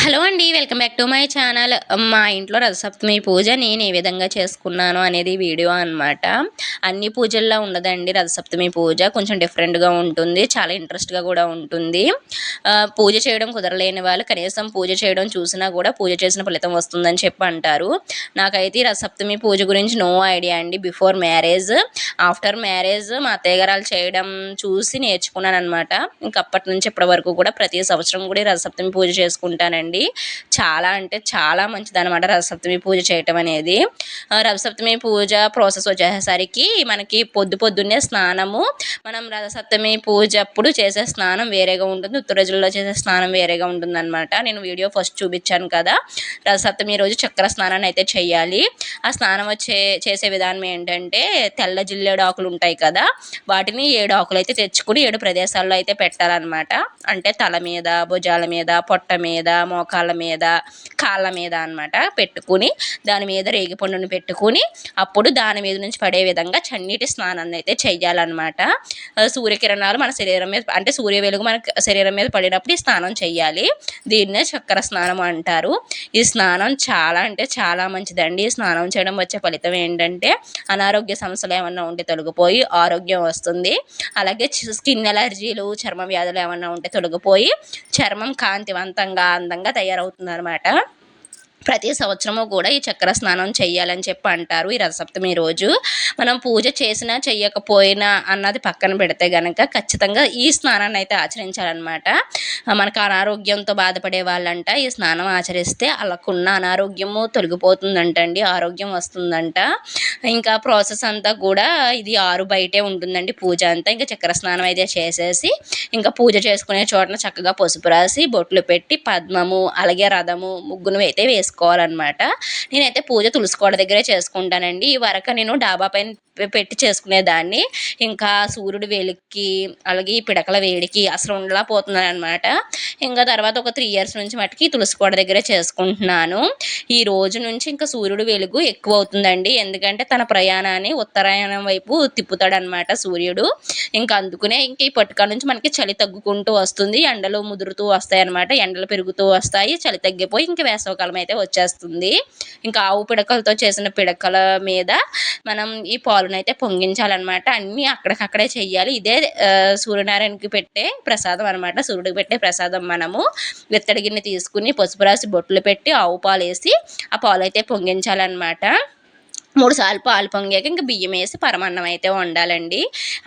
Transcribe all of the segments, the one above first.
Hello అండి welcome back to my channel. మా ఇంట్లో రథసప్తమి పూజ నేను ఏ విధంగా చేసుకున్నాను అనేది వీడియో అనమాట అన్ని పూజల్లో ఉండదండి రథసప్తమి పూజ. కొంచెం డిఫరెంట్గా ఉంటుంది చాలా ఇంట్రెస్ట్గా కూడా ఉంటుంది. పూజ చేయడం కుదరలేని వాళ్ళు కనీసం పూజ చేయడం చూసినా కూడా పూజ చేసిన ఫలితం వస్తుందని చెప్పి అంటారు. నాకైతే రథసప్తమి పూజ గురించి నో ఐడియా అండి. బిఫోర్ మ్యారేజ్ ఆఫ్టర్ మ్యారేజ్ మా అత్తయ్య చేయడం చూసి నేర్చుకున్నాను అనమాట ఇంకప్పటి నుంచి ఇప్పటి వరకు కూడా ప్రతి సంవత్సరం కూడా రథసప్తమి పూజ చేసుకుంటానండి. అండి చాలా అంటే చాలా మంచిది అనమాట రథసప్తమి పూజ చేయటం అనేది. రథసప్తమి పూజ ప్రాసెస్ వచ్చేసరికి మనకి పొద్దు పొద్దున్నే స్నానము. మనం రథసప్తమి పూజ అప్పుడు చేసే స్నానం వేరేగా ఉంటుంది. ఉత్తరజుల్లో చేసే స్నానం వేరేగా ఉంటుంది అనమాట నేను వీడియో ఫస్ట్ చూపించాను కదా. రథసప్తమి రోజు చక్ర స్నానాన్ని అయితే చేయాలి ఆ స్నానం వచ్చే చేసే విధానం ఏంటంటే తెల్ల జిల్లేడు ఆకులు ఉంటాయి కదా. వాటిని ఏడు ఆకులు అయితే తెచ్చుకుని ఏడు ప్రదేశాల్లో అయితే పెట్టాలన్నమాట. అంటే తల మీద భుజాల మీద పొట్ట మీద మోకాళ్ళ మీద కాళ్ళ మీద అనమాట పెట్టుకుని దాని మీద రేగిపండును పెట్టుకుని అప్పుడు దాని మీద నుంచి పడే విధంగా చన్నీటి స్నానాన్ని అయితే చెయ్యాలన్నమాట. సూర్యకిరణాలు మన శరీరం మీద అంటే సూర్య వెలుగు మన శరీరం మీద పడినప్పుడు ఈ స్నానం చేయాలి దీన్నే చక్కెర స్నానం అంటారు. ఈ స్నానం చాలా అంటే చాలా మంచిదండి. ఈ స్నానం చేయడం వచ్చే ఫలితం ఏంటంటే అనారోగ్య సమస్యలు ఏమన్నా ఉంటే తొలగిపోయి ఆరోగ్యం వస్తుంది. అలాగే స్కిన్ ఎలర్జీలు చర్మ వ్యాధులు ఏమన్నా ఉంటే తొలగిపోయి చర్మం కాంతివంతంగా అందంగా తయారవుతుంది అనమాట ప్రతి సంవత్సరము కూడా ఈ చక్ర స్నానం చేయాలని చెప్పి అంటారు ఈ రథసప్తమి రోజు. మనం పూజ చేసినా చెయ్యకపోయినా అన్నది పక్కన పెడితే కనుక ఖచ్చితంగా ఈ స్నానాన్ని అయితే ఆచరించాలన్నమాట. మనకు అనారోగ్యంతో బాధపడే వాళ్ళంట ఈ స్నానం ఆచరిస్తే వాళ్ళకున్న అనారోగ్యము తొలగిపోతుందంటండి ఆరోగ్యం వస్తుందంట. ఇంకా ప్రాసెస్ అంతా కూడా ఇది ఆరు బయటే ఉంటుందండి పూజ అంతా. ఇంకా చక్ర స్నానం అయితే చేసేసి ఇంకా పూజ చేసుకునే చోటన చక్కగా పసుపు రాసి బొట్లు పెట్టి పద్మము అలాగే రథము ముగ్గును అయితే వేసుకోవాలి చేసుకోవాలన్నమాట నేనైతే పూజ తులసికోడ దగ్గరే చేసుకుంటానండి. ఈ వరకు నేను డాబా పైన పెట్టి చేసుకునేదాన్ని. ఇంకా సూర్యుడు వేలికి అలాగే ఈ పిడకల వేడికి అసలు ఉండలా పోతున్నాను అనమాట ఇంకా తర్వాత ఒక త్రీ ఇయర్స్ నుంచి మటుకి తులసికోట దగ్గరే చేసుకుంటున్నాను. ఈ రోజు నుంచి ఇంకా సూర్యుడు వెలుగు ఎక్కువ అవుతుందండి ఎందుకంటే తన ప్రయాణాన్ని ఉత్తరాయణం వైపు తిప్పుతాడనమాట సూర్యుడు. ఇంకా అందుకునే ఇంకా ఈ పట్టుక నుంచి మనకి చలి తగ్గుకుంటూ వస్తుంది. ఎండలు ముదురుతూ వస్తాయి అనమాట ఎండలు పెరుగుతూ వస్తాయి. చలి తగ్గిపోయి ఇంకా వేసవకాలం అయితే వచ్చేస్తుంది. ఇంకా ఆవు పిడకలతో చేసిన పిడకల మీద మనం ఈ పాలునైతే అయితే పొంగించాలన్నమాట. అన్నీ అక్కడికక్కడే చెయ్యాలి. ఇదే సూర్యనారాయణకి పెట్టే ప్రసాదం అనమాట సూర్యుడికి పెట్టే ప్రసాదం మనము విత్తడి గిన్నె తీసుకుని పసుపు రాసి బొట్లు పెట్టి ఆవు పాలు వేసి ఆ పాలు అయితే పొంగించాలన్నమాట. మూడు సార్లు పాలు పొంగాక ఇంకా బియ్యం వేసి పరమాన్నం అయితే వండాలండి.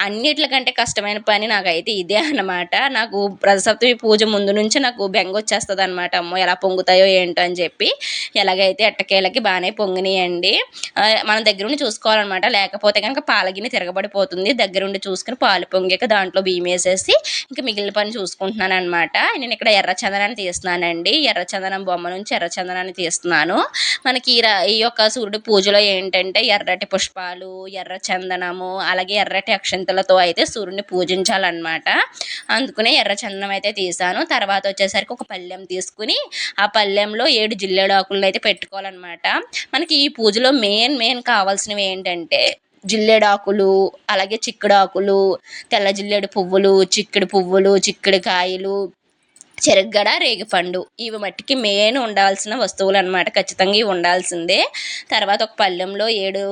అన్నిటికంటే కష్టమైన పని నాకైతే ఇదే అనమాట నాకు ప్రజసప్తమి పూజ ముందు నుంచి నాకు బెంగ వచ్చేస్తుంది అనమాట అమ్మో ఎలా పొంగుతాయో ఏంటో అని చెప్పి ఎలాగైతే ఎట్టకేలకి బాగానే పొంగినాయండి. మన దగ్గరుండి చూసుకోవాలన్నమాట. లేకపోతే కనుక పాలగిని తిరగబడిపోతుంది. దగ్గరుండి చూసుకుని పాలు పొంగాక దాంట్లో బియ్యం వేసేసి ఇంకా మిగిలిన పని చూసుకుంటున్నాను అనమాట నేను ఇక్కడ ఎర్ర చందనాన్ని తీస్తున్నానండి. ఎర్రచందనం బొమ్మ నుంచి ఎర్రచందనాన్ని తీస్తున్నాను. మనకి ఈ యొక్క సూర్యుడు పూజలో ఏంటి ఏంటంటే ఎర్రటి పుష్పాలు ఎర్ర చందనము అలాగే ఎర్రటి అక్షంతలతో అయితే సూర్యుని పూజించాలన్నమాట. అందుకునే ఎర్ర చందనం అయితే తీసాను. తర్వాత వచ్చేసరికి ఒక పళ్ళెం తీసుకుని ఆ పళ్ళెంలో ఏడు జిల్లేడు ఆకులను అయితే పెట్టుకోవాలన్నమాట. మనకి ఈ పూజలో మెయిన్ మెయిన్ కావాల్సినవి ఏంటంటే జిల్లేడాకులు అలాగే చిక్కుడాకులు తెల్ల జిల్లేడు పువ్వులు చిక్కుడు పువ్వులు చిక్కుడు కాయలు చెరగడ రేగిపండు. ఇవి మట్టికి మెయిన్ ఉండాల్సిన వస్తువులు అనమాట ఖచ్చితంగా ఇవి ఉండాల్సిందే. తర్వాత ఒక పళ్ళెంలో ఏడు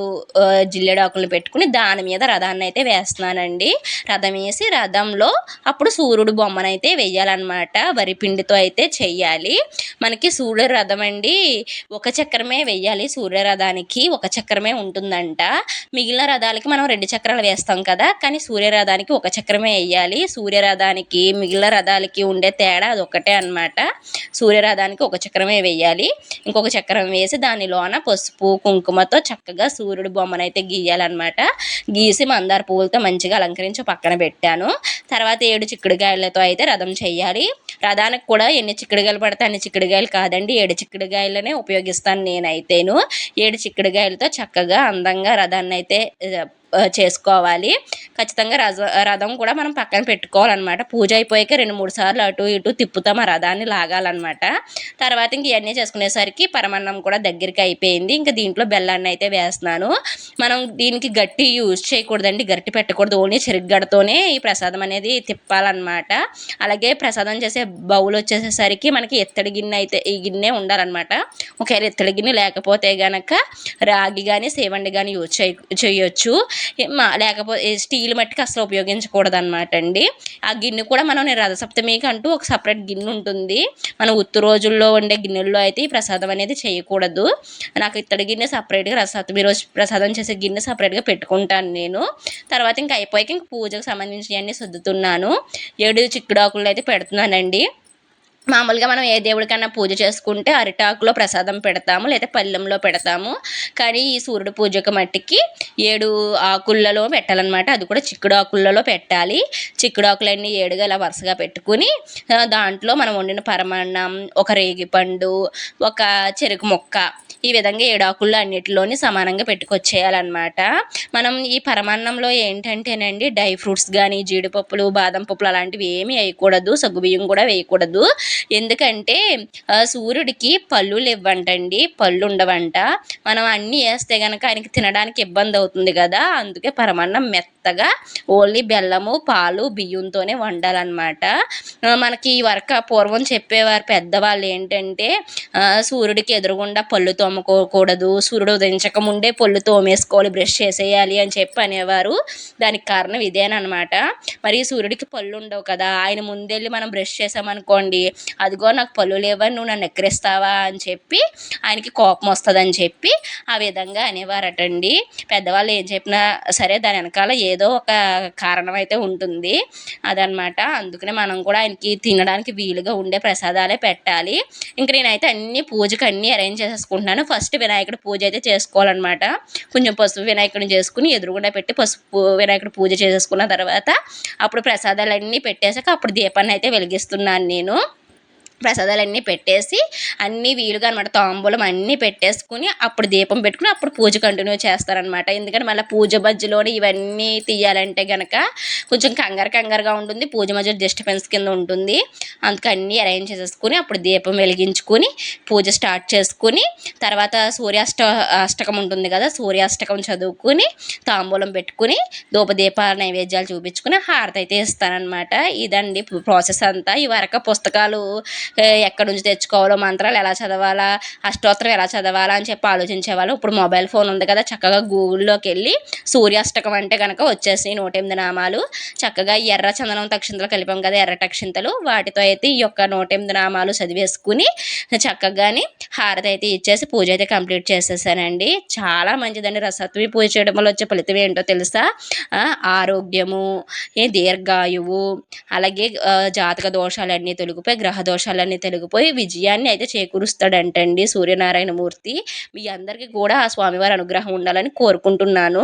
జిల్లెడాకులు పెట్టుకుని దాని మీద రథాన్ని అయితే వేస్తున్నానండి. రథం వేసి రథంలో అప్పుడు సూర్యుడు బొమ్మనైతే వేయాలన్నమాట. వరి పిండితో అయితే చెయ్యాలి. మనకి సూర్య రథం అండి ఒక చక్రమే వెయ్యాలి సూర్య రథానికి. ఒక చక్రమే ఉంటుందంట. మిగిలిన రథాలకి మనం రెండు చక్రాలు వేస్తాం కదా. కానీ సూర్య రథానికి ఒక చక్రమే వేయాలి. సూర్య రథానికి మిగిలిన రథాలకి ఉండే తేడా అది ఒకటే అనమాట సూర్యరథానికి ఒక చక్రమే వేయాలి. ఇంకొక చక్రం వేసి దానిలోన పసుపు కుంకుమతో చక్కగా సూర్యుడు బొమ్మనైతే గీయాలన్నమాట. గీసి మందార పువ్వులతో మంచిగా అలంకరించి పక్కన పెట్టాను. తర్వాత ఏడు చిక్కుడుగాయలతో అయితే రథం చేయాలి. రథానికి కూడా ఎన్ని చిక్కుడుగాయలు పడితే అన్ని చిక్కుడుగాయలు కాదండి ఏడు చిక్కుడుగాయలనే ఉపయోగిస్తాను నేనైతేను. ఏడు చిక్కుడుగాయలతో చక్కగా అందంగా రథాన్ని అయితే చేసుకోవాలి. ఖచ్చితంగా రథ రథం కూడా మనం పక్కన పెట్టుకోవాలన్నమాట. పూజ అయిపోయాక రెండు మూడు సార్లు అటు ఇటు తిప్పుతాం ఆ రథాన్ని లాగాలన్నమాట. తర్వాత ఇంక ఇవన్నీ చేసుకునేసరికి పరమాన్నం కూడా దగ్గరికి అయిపోయింది. ఇంకా దీంట్లో బెల్లాన్ని అయితే వేస్తున్నాను. మనం దీనికి గట్టి యూజ్ చేయకూడదండి. గట్టి పెట్టకూడదు. ఓన్లీ చెరుగ్గడతోనే ఈ ప్రసాదం అనేది తిప్పాలన్నమాట. అలాగే ప్రసాదం చేసే బౌల్ వచ్చేసేసరికి మనకి ఎత్తడి గిన్నె అయితే ఈ గిన్నె ఉండాలన్నమాట. ఒకవేళ ఎత్తడి గిన్నె లేకపోతే గనక రాగి కానీ సేవండి కానీ యూజ్ చేయ చేయొచ్చు. లేకపోతే స్టీల్ మట్టికి అసలు ఉపయోగించకూడదు అనమాట అండి. ఆ గిన్నె కూడా మనం రథసప్తమికి అంటూ ఒక సపరేట్ గిన్నె ఉంటుంది. మన ఉత్తు రోజుల్లో ఉండే గిన్నెల్లో అయితే ఈ ప్రసాదం అనేది చేయకూడదు. నాకు ఇత్తడి గిన్నె సపరేట్గా రథసప్తమి రోజు ప్రసాదం చేసే గిన్నె సపరేట్గా పెట్టుకుంటాను నేను. తర్వాత ఇంకా అయిపోయాక ఇంక పూజకు సంబంధించినవన్నీ సర్దుతున్నాను. ఏడు చిక్కుడాకులు అయితే పెడుతున్నానండి. మామూలుగా మనం ఏ దేవుడికన్నా పూజ చేసుకుంటే అరిటాకులో ప్రసాదం పెడతాము లేదా పళ్ళెంలో పెడతాము. కానీ ఈ సూర్యుడు పూజకు మట్టికి ఏడు ఆకులలో పెట్టాలన్నమాట. అది కూడా చిక్కుడు ఆకులలో పెట్టాలి. చిక్కుడు ఆకులన్నీ ఏడుగా ఇలా వరుసగా పెట్టుకుని దాంట్లో మనం వండిన పరమాన్నం ఒక రేగిపండు ఒక చెరుకు మొక్క ఈ విధంగా ఏడాకుల్లో అన్నిటిలోని సమానంగా పెట్టుకొచ్చేయాలన్నమాట. మనం ఈ పరమాన్నంలో ఏంటంటేనండి డ్రై ఫ్రూట్స్ కానీ జీడిపప్పులు బాదం పప్పులు అలాంటివి ఏమీ వేయకూడదు సగ్గుబియ్యం కూడా వేయకూడదు. ఎందుకంటే సూర్యుడికి పళ్ళు ఇవ్వంటండి పళ్ళు ఉండవంట. మనం అన్నీ వేస్తే కనుక ఆయనకి తినడానికి ఇబ్బంది అవుతుంది కదా అందుకే పరమాన్నం మెత్తగా ఓన్లీ బెల్లము పాలు బియ్యంతోనే వండాలన్నమాట. మనకి ఈ వరక పూర్వం చెప్పేవారు పెద్దవాళ్ళు ఏంటంటే సూర్యుడికి ఎదురుగుండా పళ్ళుతో తోముకోకూడదు సూర్యుడు ఉదయించక ముందే పళ్ళు తోమేసుకోవాలి బ్రష్ చేసేయాలి అని చెప్పి అనేవారు. దానికి కారణం ఇదేనమాట మరి సూర్యుడికి పళ్ళు ఉండవు కదా ఆయన ముందెళ్ళి మనం బ్రష్ చేసామనుకోండి అదిగో నాకు పళ్ళు లేవని నువ్వు నన్ను ఎక్కిరిస్తావా అని చెప్పి ఆయనకి కోపం వస్తుందని చెప్పి ఆ విధంగా అనేవారటండి. పెద్దవాళ్ళు ఏం చెప్పినా సరే దాని వెనకాల ఏదో ఒక కారణం అయితే ఉంటుంది. అదనమాట అందుకనే మనం కూడా ఆయనకి తినడానికి వీలుగా ఉండే ప్రసాదాలే పెట్టాలి. ఇంక నేనైతే అన్ని పూజకు అన్నీ అరేంజ్ చేసేసుకుంటున్నాను. ఫస్ట్ వినాయకుడు పూజ అయితే చేసుకోవాలన్నమాట. కొంచెం పసుపు వినాయకుడిని చేసుకుని ఎదురుగుండా పెట్టి పసుపు వినాయకుడు పూజ చేసేసుకున్న తర్వాత అప్పుడు ప్రసాదాలన్నీ పెట్టేశాక అప్పుడు దీపాన్ని అయితే వెలిగిస్తున్నాను నేను. ప్రసాదాలన్నీ పెట్టేసి అన్నీ వీలుగా అనమాట తాంబూలం అన్నీ పెట్టేసుకుని అప్పుడు దీపం పెట్టుకుని అప్పుడు పూజ కంటిన్యూ చేస్తారనమాట ఎందుకంటే మళ్ళీ పూజ మధ్యలోనే ఇవన్నీ తీయాలంటే గనక కొంచెం కంగారు కంగారుగా ఉంటుంది. పూజ మధ్యలో డిస్టర్బెన్స్ కింద ఉంటుంది. అందుకు అన్నీ అరేంజ్ చేసేసుకుని అప్పుడు దీపం వెలిగించుకుని పూజ స్టార్ట్ చేసుకుని తర్వాత సూర్యాష్ట అష్టకం ఉంటుంది కదా సూర్యాష్టకం చదువుకుని తాంబూలం పెట్టుకుని ధూపదీప నైవేద్యాలు చూపించుకుని హారతి అయితే ఇస్తారనమాట ఇదండి ప్రాసెస్ అంతా. ఈ వరక పుస్తకాలు ఎక్కడి నుంచి తెచ్చుకోవాలో మంత్రాలు ఎలా చదవాలా అష్టోత్తరం ఎలా చదవాలా అని చెప్పి ఆలోచించేవాళ్ళు ఇప్పుడు మొబైల్ ఫోన్ ఉంది కదా చక్కగా గూగుల్లోకి వెళ్ళి సూర్యాష్టకం అంటే కనుక వచ్చేసి నూట ఎనిమిది నామాలు. చక్కగా ఎర్ర చందనం తక్షింతలు కలిపాం కదా ఎర్ర తక్షింతలు. వాటితో అయితే ఈ యొక్క నూట ఎనిమిది నామాలు చదివేసుకుని చక్కగాని హారతి అయితే ఇచ్చేసి పూజ అయితే కంప్లీట్ చేసేసానండి. చాలా మంచిదండి. రసత్వి పూజ చేయడం వల్ల వచ్చే ఫలితం ఏంటో తెలుసా? ఆరోగ్యము దీర్ఘాయువు అలాగే జాతక దోషాలన్నీ తొలగిపోయి గ్రహ దోషాలు దోషాలన్నీ తొలగిపోయి విజయాన్ని అయితే చేకూరుస్తాడంటండి సూర్యనారాయణ మూర్తి మీ అందరికీ కూడా ఆ స్వామివారి అనుగ్రహం ఉండాలని కోరుకుంటున్నాను.